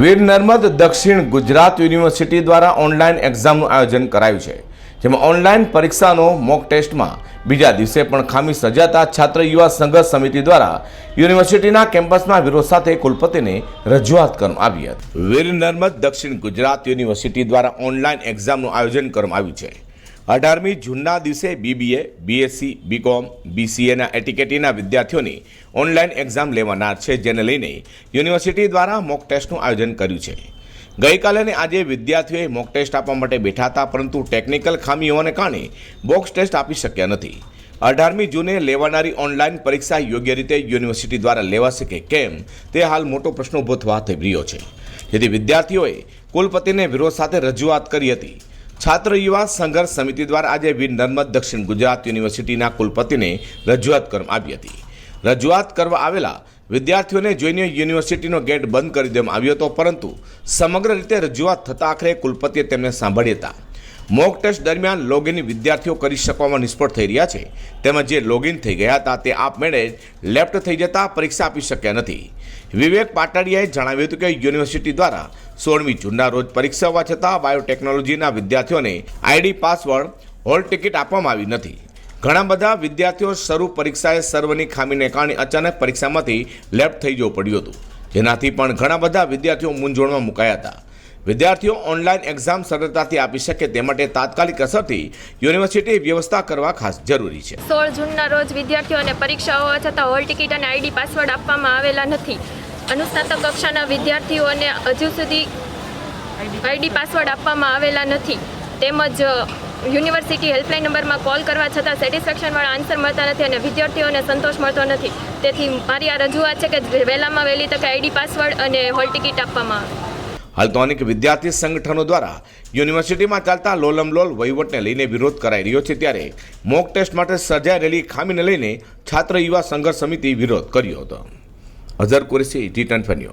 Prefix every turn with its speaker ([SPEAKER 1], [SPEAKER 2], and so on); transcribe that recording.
[SPEAKER 1] વીર Narmad Dakshin Gujarat university દ્વારા online એક્ઝામનું આયોજન કરાયું છે, જેમાં ઓનલાઈન પરીક્ષાનો મોક ટેસ્ટમાં બીજા દિવસે પણ ખામી સર્જાતા છાત્ર યુવા સંઘર્ષ સમિતિ દ્વારા યુનિવર્સિટીના કેમ્પસમાં વિરોધ સાથે કુલપતિને રજૂઆત કરવામાં આવી હતી. વીર નર્મદ દક્ષિણ ગુજરાત યુનિવર્સિટી દ્વારા ઓનલાઈન એક્ઝામનું આયોજન કરવામાં આવ્યું છે અઢારમી જૂનના દિવસે બીબીએ બીએસસી બીકોમ બીસીએના એટીકેટીના વિદ્યાર્થીઓની ઓનલાઈન એક્ઝામ લેવાનાર છે, જેને લઈને યુનિવર્સિટી દ્વારા મોક ટેસ્ટનું આયોજન કર્યું છે. ગઈકાલે અને આજે વિદ્યાર્થીઓએ મોક ટેસ્ટ આપવા માટે બેઠા હતા, પરંતુ ટેકનિકલ ખામી હોવાને કારણે બોક્સ ટેસ્ટ આપી શક્યા નથી. અઢારમી જૂને લેવાનારી ઓનલાઈન પરીક્ષા યોગ્ય રીતે યુનિવર્સિટી દ્વારા લેવાશે કે કેમ, તે હાલ મોટો પ્રશ્ન ઊભો થવા થઈ રહ્યો છે. જેથી વિદ્યાર્થીઓએ કુલપતિને વિરોધ સાથે રજૂઆત કરી હતી. છાત્ર યુવા સંઘર્ષ સમિતિ દ્વારા આજે વીર નર્મદ દક્ષિણ ગુજરાત યુનિવર્સિટીના કુલપતિને રજૂઆત કરવામાં આવી હતી. રજૂઆત કરવા આવેલા વિદ્યાર્થીઓને જોઈને યુનિવર્સિટીનો ગેટ બંધ કરી દેવામાં આવ્યો હતો, પરંતુ સમગ્ર રીતે રજૂઆત થતાં આખરે કુલપતિએ તેમને સાંભળ્યા હતા. મોક ટેસ્ટ દરમિયાન લોગિન વિદ્યાર્થીઓ કરી શકવામાં નિષ્ફળ થઈ રહ્યા છે. તેમજ જે લોગિન થઈ ગયા હતા તે આપમેળે લેફ્ટ થઈ જતા પરીક્ષા આપી શક્યા નથી. વિવેક પાટડિયાએ જણાવ્યું હતું કે યુનિવર્સિટી દ્વારા સોળમી જૂનના રોજ પરીક્ષા હોવા છતાં બાયોટેકનોલોજીના વિદ્યાર્થીઓને આઈડી પાસવર્ડ, હોલ ટિકિટ આપવામાં આવી નથી. ઘણા બધા વિદ્યાર્થીઓ શરૂ પરીક્ષાએ સર્વની ખામીને કારણે અચાનક પરીક્ષામાંથી લેફ્ટ થઈ જવું પડ્યું હતું. જેનાથી પણ ઘણા બધા વિદ્યાર્થીઓ મૂંઝવણમાં મુકાયા હતા. વિદ્યાર્થીઓ ઓનલાઈન એક્ઝામ સરળતાથી આપી શકે તે માટે તાત્કાલિક અસરથી યુનિવર્સિટી વ્યવસ્થા કરવા ખાસ જરૂરી છે.
[SPEAKER 2] સોળ જૂનના રોજ વિદ્યાર્થીઓને પરીક્ષા હોવા છતાં હોલ ટિકિટ અને આઈડી પાસવર્ડ આપવામાં આવેલા નથી. અનુસ્નાતક કક્ષાના વિદ્યાર્થીઓને હજુ સુધી આઈડી પાસવર્ડ આપવામાં આવેલા નથી. તેમજ યુનિવર્સિટી હેલ્પલાઇન નંબરમાં કોલ કરવા છતાં સેટિસ્ફેક્શનવાળા આન્સર મળતા નથી અને વિદ્યાર્થીઓને સંતોષ મળતો નથી. તેથી મારી આ રજૂઆત છે કે વહેલામાં વહેલી તકે આઈડી પાસવર્ડ અને હોલ ટિકિટ આપવામાં આવે.
[SPEAKER 1] હાલ તો અનેક વિદ્યાર્થી સંગઠનો દ્વારા યુનિવર્સિટીમાં ચાલતા લોલમલોલ વહીવટને લઈને વિરોધ કરાઈ રહ્યો છે ત્યારે મોક ટેસ્ટ માટે સર્જાયેલી ખામીને લઈને છાત્ર યુવા સંઘર્ષ સમિતિ વિરોધ કર્યો હતો. Azhar Qureshi T twenty